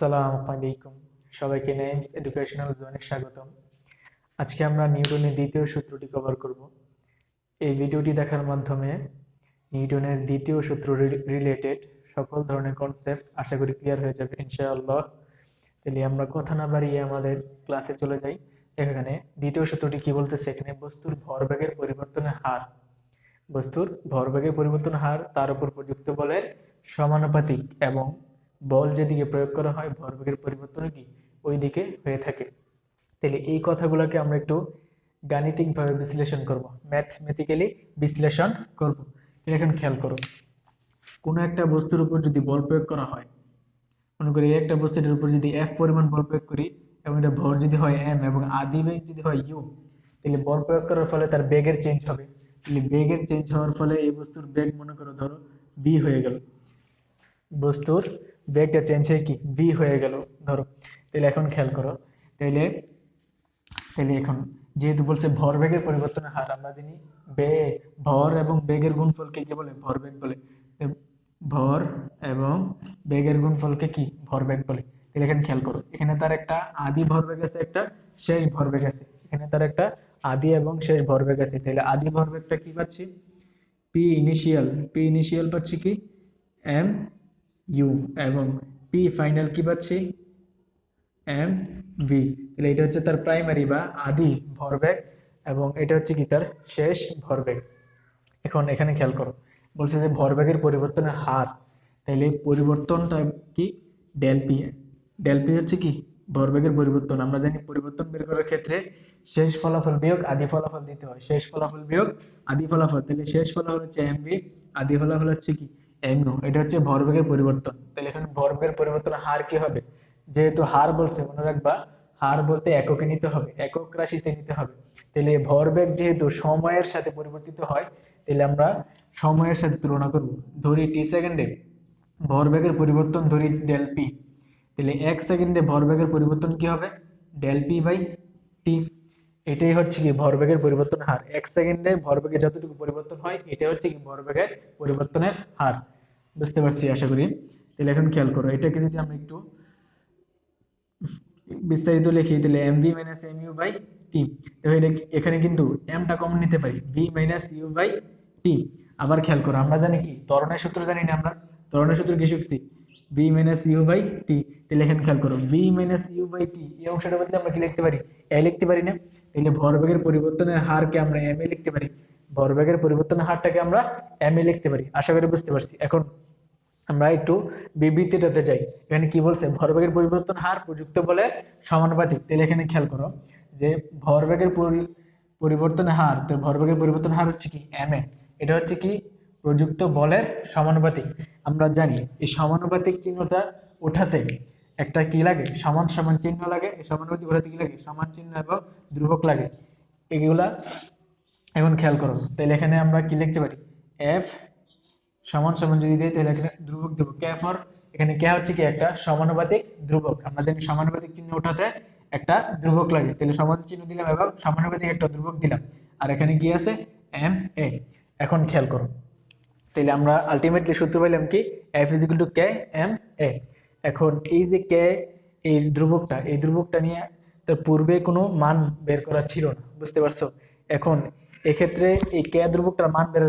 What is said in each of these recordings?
আসসালামু আলাইকুম। সবাইকে নেমস এডুকেশনাল জোনে স্বাগতম। আজকে আমরা নিউটনের দ্বিতীয় সূত্রটি কভার করব। এই ভিডিওটি দেখার মাধ্যমে নিউটনের দ্বিতীয় সূত্র রিলেটেড সকল ধরনের কনসেপ্ট আশা করি ক্লিয়ার হয়ে যাবে, ইনশাআল্লাহ। তাহলে আমরা কথা না বাড়িয়ে আমাদের ক্লাসে চলে যাই। এখানে দ্বিতীয় সূত্রটি কি বলতেছে? এখানে বস্তুর ভরবেগের পরিবর্তনের হার। বস্তুর ভরবেগের পরিবর্তন হার তার উপর প্রযুক্ত বলের সমানুপাতিক এবং বল যেদিকে প্রয়োগ করা হয়, ভরবেগের পরিবর্তন কি ওই দিকে হয়ে থাকে? তাহলে এই কথাগুলোকে আমরা একটু গাণিতিকভাবে বিশ্লেষণ করব ম্যাথমেটিক্যালি বিশ্লেষণ করব। এখন খেয়াল করো, কোনো একটা বস্তুর উপর যদি বল প্রয়োগ করা হয়, মনে করি একটা বস্তুটার উপর যদি এফ পরিমাণ বল প্রয়োগ করি এবং এটা ভর যদি হয় এম এবং আদি বেগ যদি হয় ইউ তাহলে বল প্রয়োগ করার ফলে তার বেগের চেঞ্জ হবে। তাহলে বেগের চেঞ্জ হওয়ার ফলে এই বস্তুর বেগ মনে করো ধরো বি হয়ে গেল। বস্তুর বেগটা চেঞ্জ হয়ে কি? বি হয়ে গেল, ধরো। তাহলে এখন খেয়াল করো, তাহলে তাহলে এখন যেহেতু বলছে ভরবেগের পরিবর্তনের হার, আমরা জানি বেগ ভর এবং বেগের গুণফলকে কি বলে? ভরবেগ বলে। ভর এবং বেগের গুণফলকে কি ভরবেগ বলে। তাহলে এখানে খেয়াল করো, এখানে তার একটা আদি ভরবেগ আছে, একটা শেষ ভরবেগ আছে। এখানে তার একটা আদি এবং শেষ ভরবেগ আছে। তাহলে আদি ভরবেগটা কি পাচ্ছি? পি ইনিশিয়াল পি ইনিশিয়াল পাচ্ছি কি? এম ইউ এবং পি ফাইনাল কি পাচ্ছি? এম ভি তাহলে এটা হচ্ছে তার প্রাইমারি বা আদি ভরবেগ এবং এটা হচ্ছে কি তার শেষ ভরবেগ এখন এখানে খেয়াল করো, বলছে যে ভরবেগের পরিবর্তনের হার, তাহলে পরিবর্তনটা কি? ডেল পি ডেল পি হচ্ছে কি? ভরবেগের পরিবর্তন। আমরা জানি পরিবর্তন বের করার ক্ষেত্রে শেষ ফলাফল বিয়োগ, আদি ফলাফল দিতে হয়। শেষ ফলাফল বিয়োগ, আদি ফলাফল। তাহলে শেষ ফলাফল হচ্ছে এম বি আদি ফলাফল হচ্ছে কি? এম এটা হচ্ছে ভরবেগের পরিবর্তন। তাহলে এখানে ভরবেগের পরিবর্তনের হার কি হবে? যেহেতু হার বলছে, মনে রাখবা, হার বলতে এককে নিতে হবে, একক রাশিতে নিতে হবে। তাহলে ভরবেগ যেহেতু সময়ের সাথে পরিবর্তিত হয়, তাহলে আমরা সময়ের সাথে তুলনা করব। ধরি টি সেকেন্ডে ভরবেগের পরিবর্তন ধরি ডেল পি তাহলে এক সেকেন্ডে ভরবেগের পরিবর্তন কি হবে? ডেল পি বাই টি এটাই হচ্ছে কি ভরবেগের পরিবর্তন হার। এক সেকেন্ডে ভরবেগে যতটুকু পরিবর্তন হয় এটাই হচ্ছে কি ভরবেগের পরিবর্তনের হার। বুঝতে পারছি, আশা করি। তাহলে এখন খেয়াল করো, এটাকে যদি আমরা একটু বিস্তারিত লিখি, তাহলে M V minus M U by T দেখো, এটা এখানে কিন্তু এমটা কমন নিতে পারি V minus U by T আবার খেয়াল করো, আমরা জানি কি, ত্বরণের সূত্র জানি না আমরা, ত্বরণের সূত্র কি শিখছি? V minus U by T তাহলে এখানে খেয়াল করো V minus U by T এই অংশটা বদলে আমরা কি লিখতে পারি? এ লিখতে পারি না। তাহলে ভরবেগের পরিবর্তনের হারকে আমরা এম এ লিখতে পারি। ভরবেগের পরিবর্তনের হারটাকে আমরা এম এ লিখতে পারি। আশা করি বুঝতে পারছি। এখন আমরা একটু বিবৃতিটাতে যাই। এখানে কি বলছে? ভরবেগের পরিবর্তন হার প্রযুক্ত বলে সমানুপাতিক। তাহলে এখানে খেয়াল করো যে ভরবেগের পরি- পরিবর্তন হার, তো ভরবেগের পরিবর্তন হার হচ্ছে কি? M A. এটা হচ্ছে কি? প্রযুক্ত বলের সমানুপাতিক। আমরা জানি এই সমানুপাতিক চিহ্নটা ওঠাতে একটা কি লাগে? সমান সমান চিহ্ন লাগে। এই সমানুপাতিক ওঠাতে কি লাগে? সমান চিহ্ন এবং ধ্রুবক লাগে। এগুলা এখন খেয়াল করো, তাহলে এখানে আমরা কি লিখতে পারি? এফ সমান সমান যদি দিই, তাহলে এখানে ধ্রুবক দেবো। কে ফর এখানে কে হচ্ছে কি একটা সমানুপাতিক ধ্রুবক। আমরা জানি সমানুপাতিক চিহ্ন ওঠাতে একটা ধ্রুবক লাগে। তাহলে সমান চিহ্ন দিলাম এবং সমানুপাতিক একটা ধ্রুবক দিলাম। আর এখানে কি আছে? এম এ এখন খেয়াল করো। তাহলে আমরা আলটিমেটলি সূত্র পাইলাম কি? F is to K M A এখন এই যে কে এই ধ্রুবকটা এই ধ্রুবকটা নিয়ে তো পূর্বে কোনো মান বের করা ছিল না, বুঝতে পারছ? এখন এক্ষেত্রে এই কে ধ্রুবকটার মান বের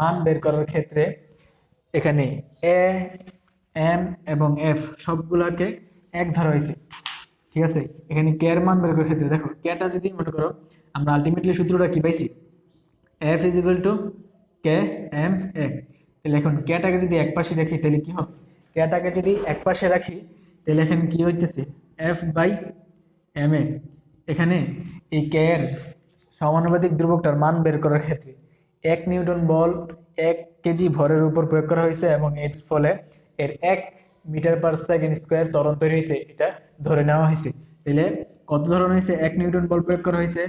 মান বের করার ক্ষেত্রে এখানে এ, এম এবং এফ সবগুলাকে এক ধরা হয়েছে। ঠিক আছে? এখানে কে এর মান বের করার ক্ষেত্রে দেখো কেটা যদি মনে করো আমরা আলটিমেটলি সূত্রটা কি পাইছি? F is equal to K, M A তাহলে এখন কেটাকে যদি এক পাশে রাখি, তাহলে কি হবে কেটাকে যদি এক পাশে রাখি, তাহলে এখানে কি হইতেছে? F by M A. এখানে এই কে এর সমানুপাতিক ধ্রুবকটার মান বের করার ক্ষেত্রে এক নিউটন বল এক কেজি ভরের উপর প্রয়োগ করা হয়েছে এবং এর ফলে এর এক মিটার পার সেকেন্ড স্কোয়ার ত্বরণ তৈরি হয়েছে, এটা ধরে নেওয়া হয়েছে। তাহলে কত ধরনের হয়েছে? এক নিউটন বল প্রয়োগ করা হয়েছে,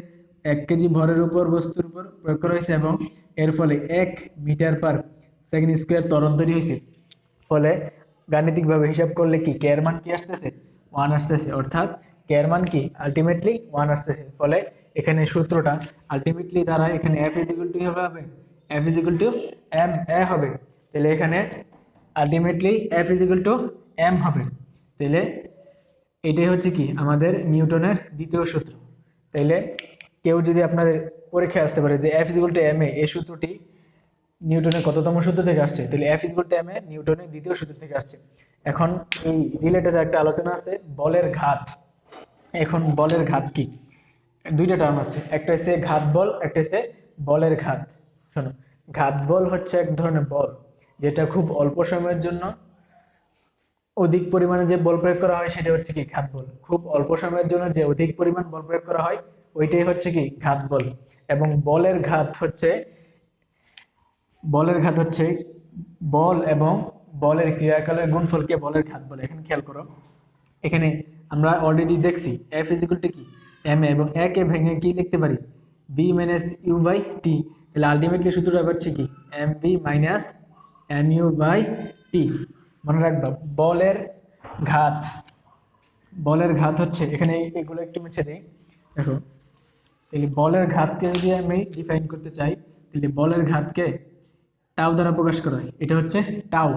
এক কেজি ভরের উপর বস্তুর উপর প্রয়োগ করা হয়েছে এবং এর ফলে এক মিটার পার সেকেন্ড স্কোয়ার ত্বরণ তৈরি হয়েছে। ফলে গাণিতিকভাবে হিসাব করলে কি? কে এর মান কি আসতেছে? ওয়ান আসতেছে। অর্থাৎ কে এর মান কি? আলটিমেটলি ওয়ান আসতেছে। ফলে এখানে সূত্রটা আলটিমেটলি দ্বারা এখানে এফ ইজিকুল টু হবে? F equal to M A হবে। তাহলে এখানে ultimately F equal to M হবে। তাহলে এটাই হচ্ছে কি? আমাদের নিউটনের দ্বিতীয় সূত্র। তাইলে কেউ যদি আপনার পরীক্ষায় আসতে পারে যে F equal to M A এই সূত্রটি নিউটনের কততম সূত্র থেকে আসছে? তাহলে F equal to M A নিউটনের দ্বিতীয় সূত্র থেকে আসছে। এখন এই রিলেটেড একটা আলোচনা আছে, বলের ঘাত। এখন বলের ঘাত কি? দুইটা টার্ম আছে। একটা হচ্ছে ঘাত বল, একটা হচ্ছে বলের ঘাত। শোনো, ঘাত বল হচ্ছে এক ধরনের বল, যেটা খুব অল্প সময়ের জন্য অধিক পরিমাণে যে বল প্রয়োগ করা হয় সেটা হচ্ছে কি ঘাত বল। খুব অল্প সময়ের জন্য যে অধিক পরিমাণ বল প্রয়োগ করা হয়, ওইটাই হচ্ছে কি ঘাত বল। এবং বলের ঘাত হচ্ছে, বলের ঘাত হচ্ছে বল এবং বলের ক্রিয়াকালের গুণফলকে বলের ঘাত বলে। এখানে খেয়াল করো। এখানে আমরা অলরেডি দেখছি এফ ইজিকুল টু কি? এম এবং একে ভেঙে কি লিখতে পারি? B minus U by T তাহলে আলটিমেটলি সূত্রটা হচ্ছে কি? M B minus M U by T মনে রাখবা, বলের ঘাত বলের ঘাত হচ্ছে, এখানে এগুলো একটু মুছে দিই। দেখো, তাহলে বলের ঘাতকে যদি আমি ডিফাইন করতে চাই, তাহলে বলের ঘাতকে টাও দ্বারা প্রকাশ করা হয়। এটা হচ্ছে টাও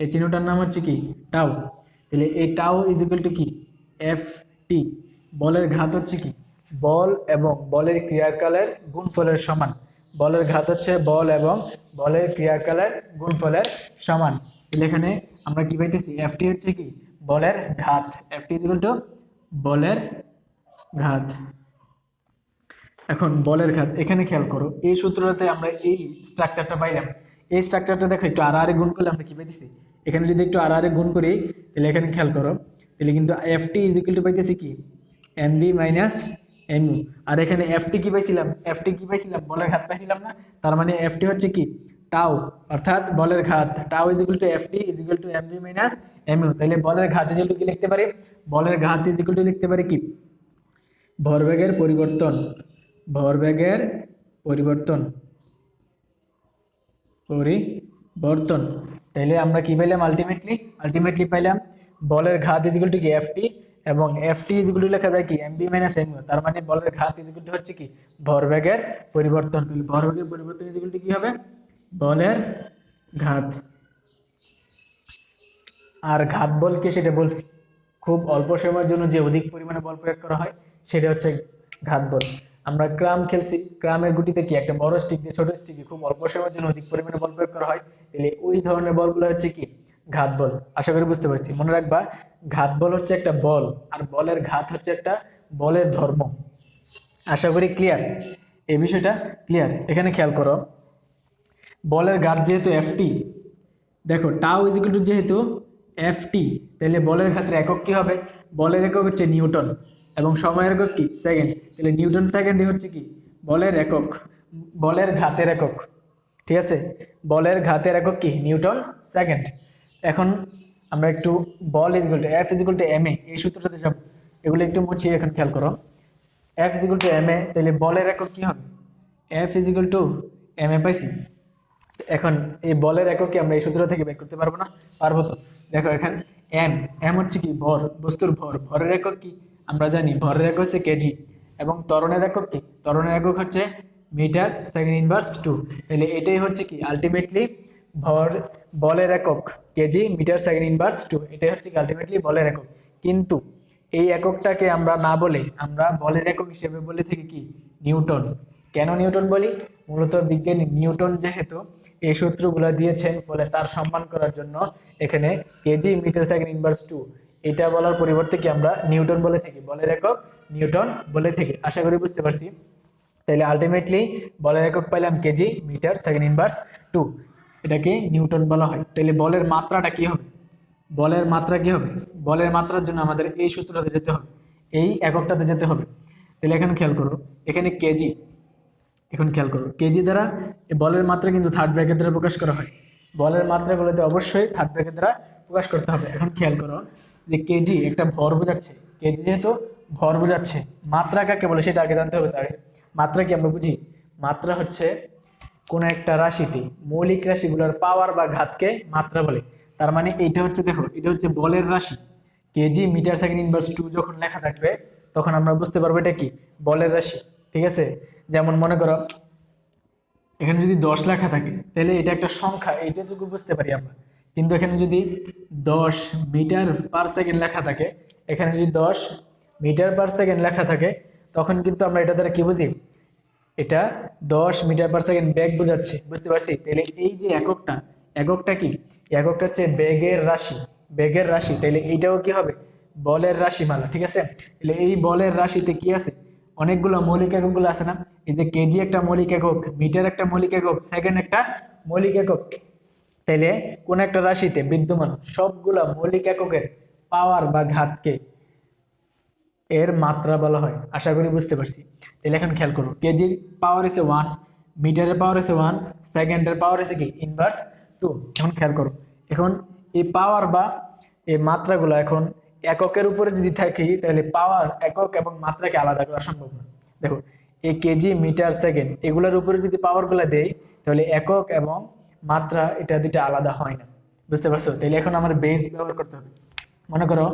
এই চিহ্নটার নাম হচ্ছে কি? টাও তাহলে এই টাও ইজ ইকুয়াল টু কি? এফ টি বলের ঘাত হচ্ছে কি? বল এবং বলের ক্রিয়াকালের গুণফলের সমান। বলের ঘাত হচ্ছে বল এবং বলের ক্রিয়াকালের গুণফলের সমান। তাহলে এখানে আমরা কি পাইতেছি? এফ টি হচ্ছে কি? বলের ঘাত। এফ টি ইজ টু বলের ঘাত। এখন বলের ঘাত, এখানে খেয়াল করো, এই সূত্রটাতে আমরা এই স্ট্রাকচারটা পাইলাম। এই স্ট্রাকচারটা দেখো, একটু আরে গুণ করলে আমরা কি পাইতেছি? এখানে যদি একটু আরে গুণ করি, তাহলে এখানে খেয়াল করো, তাহলে কিন্তু F T is equal to পাইতেছি কি? এম বি মাইনাস এম আর এখানে এফ টি কি পাইছিলাম? এফ টি কি পাইছিলাম? বলের ঘাত পাইছিলাম না? তার মানে এফ টি হচ্ছে কি? টাও অর্থাৎ বলের ঘাত। টাও is equal to F T is equal to M B minus M U তাহলে বলের ঘাত ইজ কি লিখতে পারি? বলের ঘাত ইজ ইকুয়াল টু লিখতে পারি কি? ভরবেগের পরিবর্তন। ভরবেগের পরিবর্তন। পরিবর্তন। তাইলে আমরা কি পাইলাম আলটিমেটলি আলটিমেটলি পাইলাম বলের ঘাত ইজিকুল টু কি? এফটি এবং এফটি ইজিকুল লেখা যায় কি? এমবি মাইনাস এম তার মানে বলের ঘাত ইজিকুল হচ্ছে কি? ভরবেগের পরিবর্তন তাহলে ভরবেগের পরিবর্তন ইজিকুল কি হবে? বলের ঘাত। আর ঘাত বল কি? সেটা বলছি। খুব অল্প সময়ের জন্য যে অধিক পরিমাণে বল প্রয়োগ করা হয়, সেটা হচ্ছে ঘাত বল। আমরা ক্রাম খেলছি। ক্রামের গুটিতে কি? একটা বড় স্টিক দিয়ে, ছোট স্টিক খুব অল্প সময়ের জন্য অধিক পরিমাণে বল প্রয়োগ করা হয়। তাহলে ওই ধরনের বলগুলো হচ্ছে কি? ঘাত বল। আশা করি বুঝতে পারছি। মনে রাখবা, ঘাত বল হচ্ছে একটা বল, আর বলের ঘাত হচ্ছে একটা বলের ধর্ম। আশা করি ক্লিয়ার এই বিষয়টা ক্লিয়ার এখানে খেয়াল করো। বলের ঘাত যেহেতু এফটি দেখো টাও ইজ টু যেহেতু এফ টি তাহলে বলের ঘাতের একক কি হবে? বলের একক হচ্ছে নিউটন, এবং সময়ের একক কি? সেকেন্ড তাহলে নিউটন সেকেন্ডই হচ্ছে কি? বলের একক। বলের ঘাতের একক। ঠিক আছে? বলের ঘাতের একক কি? নিউটন সেকেন্ড এখন আমরা একটু বল is to F is to M A, এই সূত্রটাতে যাব এগুলো একটু মুছিয়ে এখন খেয়াল করো। F is to M A, তাহলে বলের একক কি হবে? F is to M A পাইছি। এখন এই বলের একক কি আমরা এই সূত্র থেকে বের করতে পারব না? পারব তো। দেখো এখন এম এম হচ্ছে কি ভর, বস্তুর ভর। ভরের একক কি? আমরা জানি ভরের একক হচ্ছে কেজি এবং ত্বরণের একক কি? ত্বরণের একক হচ্ছে মিটার সেকেন্ড ইনভার্স টু তাহলে এটাই হচ্ছে কি আলটিমেটলি ভর বলের একক KG metre second inverse two এটাই হচ্ছে আলটিমেটলি বলের একক। কিন্তু এই এককটাকে আমরা না বলে আমরা বলের একক হিসেবে বলে থাকি কি? নিউটন। কেন নিউটন বলি? মূলত বিজ্ঞানী নিউটন যেহেতু এই সূত্রগুলো দিয়েছেন, ফলে তার সম্মান করার জন্য এখানে KG metre second inverse two এটা বলার পরিবর্তে কি আমরা নিউটন বলে থাকি? বলের একক নিউটন বলে থাকি। আশা করি বুঝতে পারছি। তাহলে আলটিমেটলি বলের একক পাইলাম KG metre second inverse two এটাকে নিউটন বলা হয়। তাহলে বলের মাত্রাটা কি হবে? বলের মাত্রা কি হবে? বলের মাত্রার জন্য আমাদের এই সূত্রটাতে যেতে হবে, এই এককটাতে যেতে হবে। তাহলে এখানে খেয়াল করো, এখানে কেজি এখন খেয়াল করো কেজি দ্বারা বলের মাত্রা কিন্তু থার্ড ব্র্যাকেট দ্বারা প্রকাশ করা হয়। বলের মাত্রাগুলোতে অবশ্যই থার্ড ব্র্যাকেট দ্বারা প্রকাশ করতে হবে। এখন খেয়াল করো যে কেজি একটা ভর বোঝাচ্ছে। কেজি যেহেতু ভর বোঝাচ্ছে, মাত্রা কাকে বলে সেটা আগে জানতে হবে তার মাত্রা কি আমরা বুঝি? মাত্রা হচ্ছে কোনো একটা রাশিতে মৌলিক রাশিগুলোর পাওয়ার বা ঘাতকে মাত্রা বলে। তার মানে এইটা হচ্ছে দেখো, এটা হচ্ছে বলের রাশি। KG metre second inverse two যখন লেখা থাকবে, তখন আমরা বুঝতে পারব এটা কি? বলের রাশি, ঠিক আছে? যেমন মনে করো, এখানে যদি দশ লেখা থাকে, তাহলে এটা একটা সংখ্যা এইটাটুকু বুঝতে পারি আমরা। কিন্তু এখানে যদি দশ মিটার পার সেকেন্ড লেখা থাকে, এখানে যদি দশ মিটার পার সেকেন্ড লেখা থাকে, তখন কিন্তু আমরা এটা দ্বারা কি বুঝি? এটা দশ মিটার পার সেকেন্ড বেগ বোঝাচ্ছে, বুঝতে পারছি? তাহলে এই যে এককটা এককটা কি? এককটা হচ্ছে বেগের রাশি বেগের রাশি। তাহলে এইটাও কি হবে? বলের রাশি রাশিমালা, ঠিক আছে? তাহলে এই বলের রাশিতে কি আছে? অনেকগুলো মৌলিক এককগুলো আছে না? এই যে কেজি একটা মৌলিক একক, মিটার একটা মৌলিক একক, সেকেন্ড একটা মৌলিক একক। তাইলে কোন একটা রাশিতে বিদ্যমান সবগুলা মৌলিক এককের পাওয়ার বা ঘাতকে এর মাত্রা বলা হয়। আশা করি বুঝতে পারছি। তাহলে এখন খেয়াল করো, কেজির পাওয়ার এসে ওয়ান মিটারের পাওয়ার এসে ওয়ান সেকেন্ডের পাওয়ার এসে কি? ইনভার্স টু এখন খেয়াল করো, এখন এই পাওয়ার বা এই মাত্রাগুলো এখন এককের উপরে যদি থাকি, তাহলে পাওয়ার একক এবং মাত্রাকে আলাদা করা সম্ভব না। দেখো, এই কেজি, মিটার, সেকেন্ড এগুলোর উপরে যদি পাওয়ারগুলো দেই তাহলে একক এবং মাত্রা এটা দুইটা আলাদা হয় না। বুঝতে পারছ? তাহলে এখন আমার বেস ব্যবহার করতে হবে। মনে করো,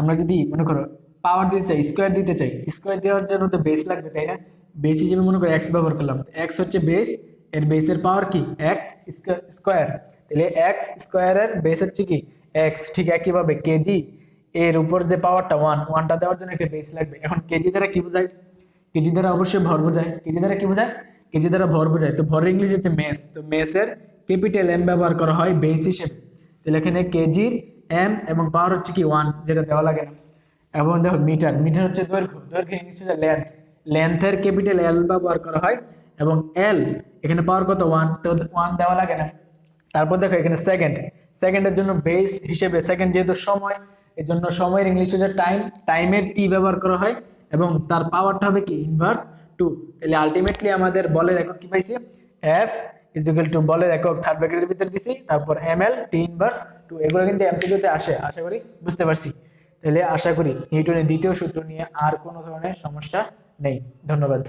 আমরা যদি মনে করো পাওয়ার দিতে চাই স্কোয়ার দিতে চাই স্কোয়ার দেওয়ার জন্য তো বেস লাগবে, তাই না? বেস হিসেবে মনে করো এক্স ব্যবহার করলাম এক্স হচ্ছে বেস এর বেসের পাওয়ার কি? এক্স স্কোয়ার তাহলে এক্স স্কোয়ারের বেস হচ্ছে কি? এক্স ঠিক একইভাবে কেজি এর উপর যে পাওয়ারটা ওয়ান ওয়ানটা দেওয়ার জন্য একটা বেস লাগবে, এখন কেজি দ্বারা কি বোঝায়? কেজি দ্বারা অবশ্যই ভর বোঝায় কেজি দ্বারা কি বোঝায়? কেজি দ্বারা ভর বোঝায়, তো ভরের ইংলিশ হচ্ছে মেস তো মেসের ক্যাপিটাল এম ব্যবহার করা হয় বেস হিসেবে, তাহলে এখানে কেজির এম এবং পাওয়ার হচ্ছে কি? ওয়ান যেটা দেওয়া লাগে না। এবং দেখো মিটার মিটার হচ্ছে দৈর্ঘ্য দৈর্ঘ্য ইংলিশ হচ্ছে লেন্থ লেন্থের ক্যাপিটাল এল ব্যবহার করা হয় এবং এল এখানে পাওয়ার কত? ওয়ান তো ওয়ান দেওয়া লাগে না। তারপর দেখো এখানে সেকেন্ড সেকেন্ডের জন্য বেস হিসেবে সেকেন্ড যেহেতু সময় এর জন্য সময়ের ইংলিশ হচ্ছে টাইম টাইমের টি ব্যবহার করা হয় এবং তার পাওয়ারটা হবে কি? ইনভার্স টু তাহলে আলটিমেটলি আমাদের বলের একক কি পাইছি? এফ ইজ ইকুয়াল টু বলের একক থার্ড ব্র্যাকেটের ভিতরে দিছি, তারপর M L T inverse two এগুলো কিন্তু এমসিকিউতে আসে, আশা করি বুঝতে পারছি। তাহলে আশা করি নিউটনের দ্বিতীয় সূত্র নিয়ে আর কোনো ধরনের সমস্যা নেই। ধন্যবাদ।